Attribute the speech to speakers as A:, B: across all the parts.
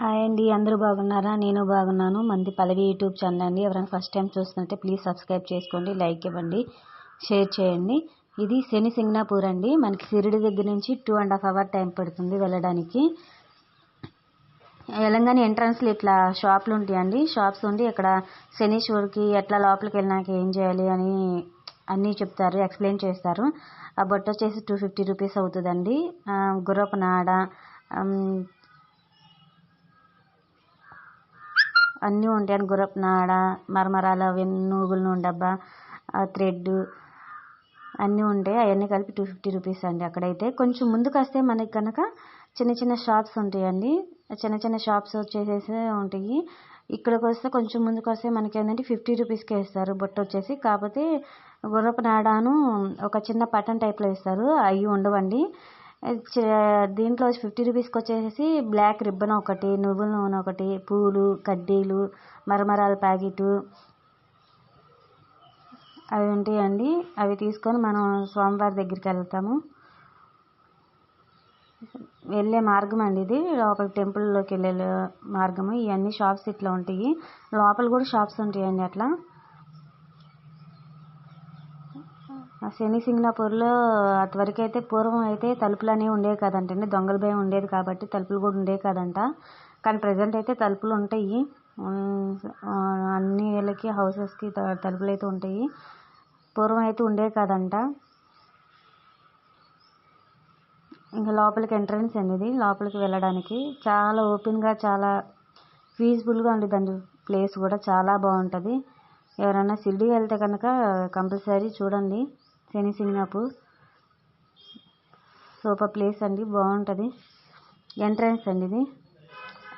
A: Hi అండి అందరూ బాగున్నారా? నేను బాగున్నాను. మంది పల్లవి యూట్యూబ్ ఛానల్ అండి. ఎవరైనా ఫస్ట్ టైం చూస్తుంటే ప్లీజ్ సబ్స్క్రైబ్ చేసుకోండి లైక్ ఇవ్వండి షేర్ చేయండి. ఇది శని సింగ్నాపూర్ అండి. మనకి సిరిడి దగ్గర నుంచి two and half hour time పడుతుంది వెళ్ళడానికి. తెలంగాణ ఎంట్రన్స్లో ఇట్లా షాపులు ఉంటాయండి. షాప్స్ ఉండి ఇక్కడ శనీశ్వరికి ఎట్లా లోపలికి వెళ్ళినాక ఏం చేయాలి అని అన్నీ చెప్తారు ఎక్స్ప్లెయిన్ చేస్తారు. ఆ బొట్ట వచ్చేసి టూ ఫిఫ్టీ రూపీస్ అవుతుందండి. గుర్రపు నాడ అన్నీ ఉంటాయి గుర్రపు నాడ మరమరాల నూగుల నూనె డబ్బా థ్రెడ్ అన్నీ ఉంటాయి. అవన్నీ కలిపి టూ ఫిఫ్టీ రూపీస్ అండి అక్కడైతే. కొంచెం ముందుకు వస్తే మనకి కనుక చిన్న చిన్న షాప్స్ ఉంటాయండి. చిన్న చిన్న షాప్స్ వచ్చేసేసి ఉంటాయి. ఇక్కడికి వస్తే కొంచెం ముందుకు వస్తే మనకి ఏంటంటే ఫిఫ్టీ రూపీస్కే ఇస్తారు బొట్ట వచ్చేసి. కాకపోతే గుర్రపు నాడాను ఒక చిన్న పట్టన్ టైప్లో ఇస్తారు. అవి ఉండవండి. Uh, దీంట్లో ఫిఫ్టీ రూపీస్కి వచ్చేసి బ్లాక్ రిబ్బన్ ఒకటి నువ్వుల నూనె ఒకటి పూలు కడ్డీలు మరమరాల ప్యాకెట్ అవి ఉంటాయండి అవి తీసుకొని మనం స్వామివారి దగ్గరికి వెళ్తాము. వెళ్ళే మార్గం అండి ఇది. లోపల టెంపుల్లోకి వెళ్ళే మార్గము. ఇవన్నీ షాప్స్ ఇట్లా ఉంటాయి. లోపల కూడా షాప్స్ ఉంటాయండి అట్లా ఆ శని సింగనాపూర్లో అటువరకు పూర్వం అయితే తలుపులు అనేవి ఉండేవి కాదంటండి. దొంగల భయం ఉండేది కాబట్టి తలుపులు కూడా ఉండేవి కదంట. కానీ ప్రజెంట్ అయితే తలుపులు ఉంటాయి. అన్ని ఇళ్ళకి హౌసెస్కి తలుపులు అయితే ఉంటాయి. పూర్వం అయితే ఉండేవి కాదంట. ఇంకా లోపలికి ఎంట్రన్స్ అండి ఇది. లోపలికి వెళ్ళడానికి చాలా ఓపెన్గా చాలా పీస్ఫుల్గా ఉంటుందండి ప్లేస్ కూడా చాలా బాగుంటుంది. ఎవరైనా షిరిడి వెళ్తే కనుక కంపల్సరీ చూడండి. శని సింగనాపూర్ సూపర్ ప్లేస్ అండి బాగుంటుంది. ఎంట్రన్స్ అండి ఇది.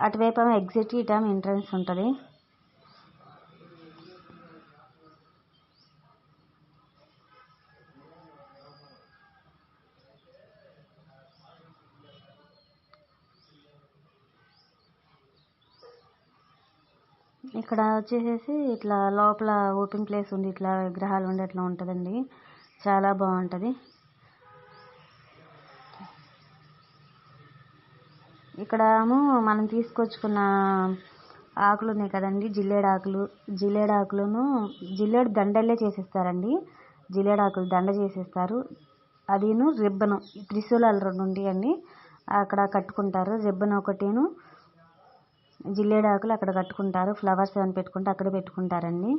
A: అటువైపు ఏమో ఎగ్జిట్ ఇటేమో ఎంట్రన్స్ ఉంటుంది. ఇక్కడ వచ్చేసేసి ఇట్లా లోపల ఓపెన్ ప్లేస్ ఉంది ఇట్లా విగ్రహాలు ఉండి అట్లా ఉంటుందండి. చాలా బాగుంటుంది. ఇక్కడ మనం తీసుకొచ్చుకున్న ఆకులు ఉన్నాయి కదండి జిల్లేడాకులు జిల్లేడాకులను జిల్లేడు దండలే చేసేస్తారండి. జిల్లేడాకులు దండ చేసేస్తారు. అదిను రిబ్బను త్రిశూలాలు రెండు ఉంటాయండి. అక్కడ కట్టుకుంటారు. రిబ్బన్ ఒకటిను జిల్లేడాకులు అక్కడ కట్టుకుంటారు. ఫ్లవర్స్ ఏమైనా పెట్టుకుంటే అక్కడ పెట్టుకుంటారండి.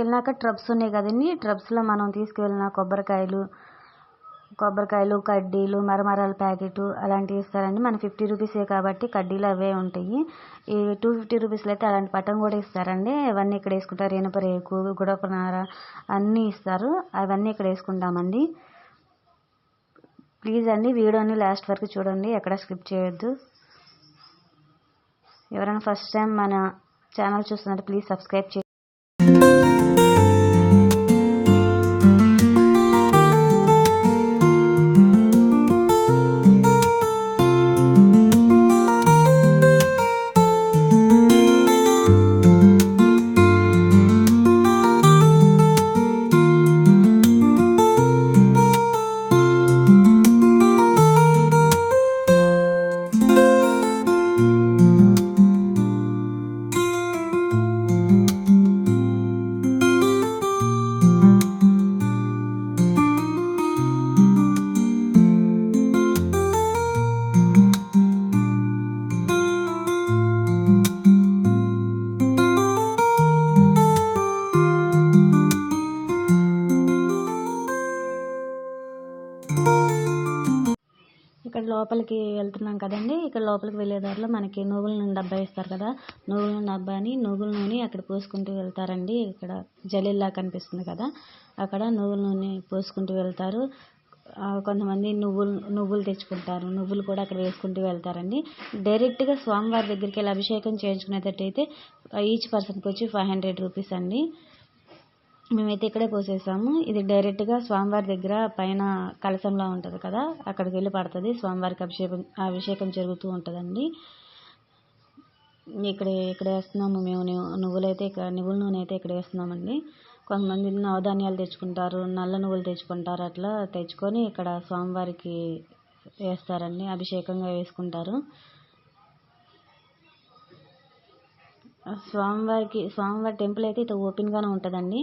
A: వెళ్ళినాక ట్రబ్స్ ఉన్నాయి కదండి. ట్రబ్స్లో మనం తీసుకువెళ్ళిన కొబ్బరికాయలు కొబ్బరికాయలు కడ్డీలు మరమరాల ప్యాకెట్ అలాంటివి ఇస్తారండి. మన ఫిఫ్టీ రూపీసే కాబట్టి కడ్డీలు అవే ఉంటాయి. ఈ టూ ఫిఫ్టీ రూపీస్లో అయితే అలాంటి పట్టం కూడా ఇస్తారండి. అవన్నీ ఇక్కడ వేసుకుంటారు. ఇనుప రేకు గుడపనార అన్నీ ఇస్తారు. అవన్నీ ఇక్కడ వేసుకుంటామండి. ప్లీజ్ అండి వీడియోని లాస్ట్ వరకు చూడండి. ఎక్కడ స్కిప్ చేయొద్దు. ఎవరైనా ఫస్ట్ టైం మన ఛానల్ చూస్తున్నట్టు ప్లీజ్ సబ్స్క్రైబ్ చేయండి. లోపలికి వెళ్తున్నాం కదండి. ఇక్కడ లోపలికి వెళ్ళే దారిలో మనకి నువ్వుల నూనె డబ్బా ఇస్తారు కదా. నువ్వుల నూనె డబ్బాని నువ్వుల నూనె అక్కడ పోసుకుంటూ వెళ్తారండి. ఇక్కడ జలీల్లా కనిపిస్తుంది కదా. అక్కడ నువ్వుల నూనె పోసుకుంటూ వెళ్తారు. కొంతమంది నువ్వులు నువ్వులు తెచ్చుకుంటారు. నువ్వులు కూడా అక్కడ వేసుకుంటూ వెళ్తారండి. డైరెక్ట్గా స్వామివారి దగ్గరికి వెళ్ళి అభిషేకం చేయించుకునేటట్టయితే ఈచ్ పర్సన్కి వచ్చి ఫైవ్ హండ్రెడ్ రూపీస్ అండి. మేమైతే ఇక్కడే పోసేసాము ఇది డైరెక్ట్గా స్వామివారి దగ్గర పైన కలశంలా ఉంటుంది కదా అక్కడికి వెళ్ళి పడుతుంది. స్వామివారికి అభిషేకం అభిషేకం జరుగుతూ ఉంటుందండి. ఇక్కడ ఇక్కడ వేస్తున్నాము మేము నువ్వులైతే ఇక్కడ నువ్వుల నూనె అయితే ఇక్కడ వేస్తున్నామండి. కొంతమంది నవధాన్యాలు తెచ్చుకుంటారు నల్ల నువ్వులు తెచ్చుకుంటారు అట్లా తెచ్చుకొని ఇక్కడ స్వామివారికి వేస్తారండి అభిషేకంగా వేసుకుంటారు. స్వామివారికి స్వామివారి టెంపుల్ అయితే ఇది ఓపెన్గానే ఉంటుందండి.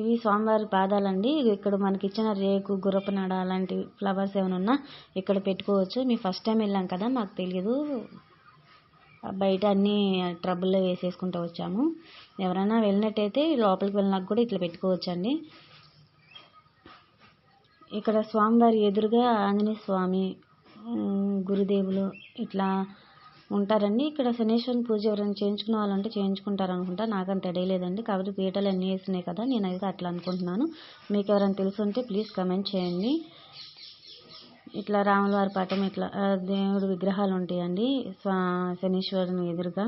A: ఇవి స్వామివారి పాదాలండి. ఇక్కడ మనకి ఇచ్చిన రేకు గుర్రపనాడ అలాంటి ఫ్లవర్స్ ఏమైనా ఉన్నా ఇక్కడ పెట్టుకోవచ్చు. మేము ఫస్ట్ టైం వెళ్ళాం కదా మాకు తెలియదు బయట అన్నీ ట్రబుల్లో వేసేసుకుంటూ వచ్చాము. ఎవరైనా వెళ్ళినట్టయితే లోపలికి వెళ్ళినాక కూడా ఇట్లా పెట్టుకోవచ్చండి. ఇక్కడ స్వామివారి ఎదురుగా ఆంజనేయ స్వామి గురుదేవులు ఇట్లా ఉంటారండి. ఇక్కడ శనేశ్వరుని పూజ ఎవరైనా చేయించుకునే వాళ్ళు చేయించుకుంటారు అనుకుంటా నాకంత తెలియలేదండి కాబట్టి పీటలు అన్నీ వేసినాయి కదా. నేను అయితే అట్లా అనుకుంటున్నాను. మీకు ఎవరైనా తెలుసుంటే ప్లీజ్ కమెంట్ చేయండి. ఇట్లా రాముల వారి పటం ఇట్లా దేవుడు దేవుడి విగ్రహాలు ఉంటాయండి. శనీశ్వరుని ఎదురుగా.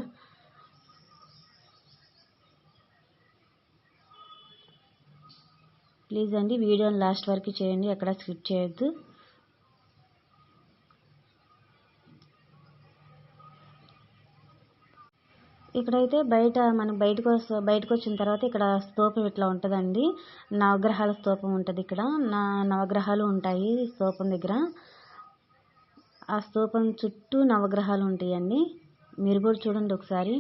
A: ప్లీజ్ అండి వీడియోని లాస్ట్ వరకు చేయండి. ఎక్కడ స్కిప్ చేయొద్దు. ఇక్కడైతే బయట మనం బయటకు వస్త బయటకు వచ్చిన తర్వాత ఇక్కడ స్తూపం ఇట్లా ఉంటుందండి. నవగ్రహాల స్తూపం ఉంటుంది ఇక్కడ. నా నవగ్రహాలు ఉంటాయి స్తూపం దగ్గర. ఆ స్తూపం చుట్టూ నవగ్రహాలు ఉంటాయండి. మీరు కూడా చూడండి ఒకసారి.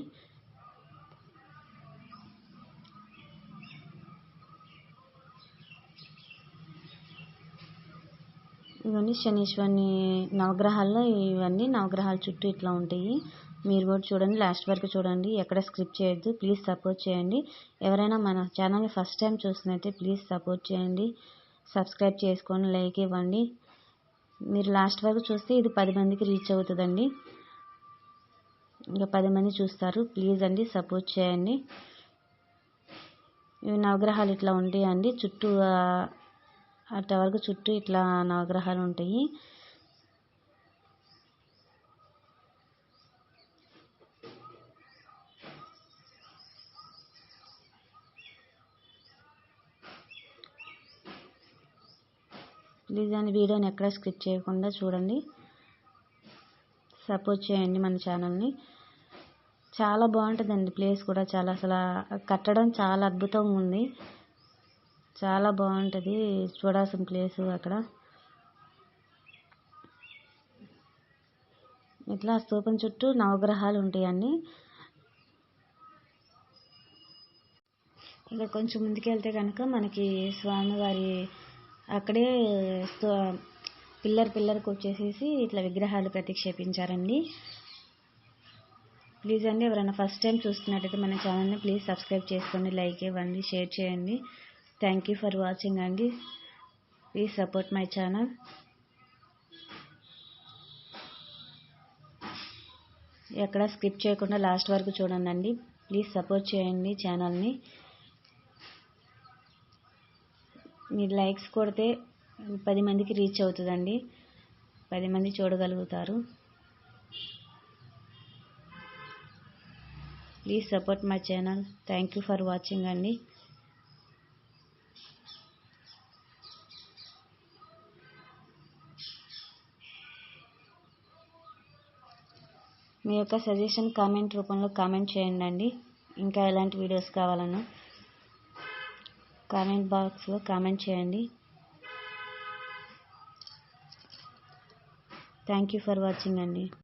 A: ఇవన్నీ శనీశ్వరుని నవగ్రహాల్లో ఇవన్నీ నవగ్రహాల చుట్టూ ఇట్లా ఉంటాయి. మీరు కూడా చూడండి లాస్ట్ వరకు చూడండి ఎక్కడ స్క్రిప్ట్ చేయొద్దు ప్లీజ్ సపోర్ట్ చేయండి. ఎవరైనా మన ఛానల్ని ఫస్ట్ టైం చూస్తున్నైతే ప్లీజ్ సపోర్ట్ చేయండి సబ్స్క్రైబ్ చేసుకొని లైక్ ఇవ్వండి. మీరు లాస్ట్ వరకు చూస్తే ఇది పది మందికి రీచ్ అవుతుందండి. ఇంకా పది మంది చూస్తారు ప్లీజ్ అండి సపోర్ట్ చేయండి. ఇవి నవగ్రహాలు ఇట్లా ఉంటాయండి చుట్టూ ఆ, అట్ట వరకు చుట్టూ ఇట్లా నవగ్రహాలు ఉంటాయి. ప్లీజ్ అండి వీడియోని ఎక్కడ స్కిప్ చేయకుండా చూడండి. సపోర్ట్ చేయండి మన ఛానల్ని. చాలా బాగుంటుందండి ప్లేస్ కూడా చాలా. అసలు కట్టడం చాలా అద్భుతంగా ఉంది. చాలా బాగుంటుంది. చూడాల్సిన ప్లేస్ అక్కడ. ఇట్లా స్థూపం చుట్టూ నవగ్రహాలు ఉంటాయండి ఇక్కడ కొంచెం ముందుకెళ్తే కనుక మనకి స్వామివారి అక్కడే పిల్లర్ పిల్లర్కి వచ్చేసేసి ఇట్లా విగ్రహాలు ప్రతిక్షేపించారండి. ప్లీజ్ అండి ఎవరైనా ఫస్ట్ టైం చూస్తున్నట్టయితే మన ఛానల్ని ప్లీజ్ సబ్స్క్రైబ్ చేసుకోండి లైక్ ఇవ్వండి షేర్ చేయండి. థ్యాంక్ యూ ఫర్ వాచింగ్ అండి. ప్లీజ్ సపోర్ట్ మై ఛానల్ ఎక్కడ స్కిప్ చేయకుండా లాస్ట్ వరకు చూడండి అండి. ప్లీజ్ సపోర్ట్ చేయండి ఛానల్ని. మీరు లైక్స్ కొడితే పది మందికి రీచ్ అవుతుందండి. పది మంది చూడగలుగుతారు. Please support my channel thank you for watching అండి. మీ యొక్క సజెషన్ కామెంట్ రూపంలో కామెంట్ చేయండి అండి. ఇంకా ఎలాంటి వీడియోస్ కావాలన్నా. కామెంట్ బాక్స్లో కామెంట్ చేయండి. థ్యాంక్ యూ ఫర్ వాచింగ్ అండి.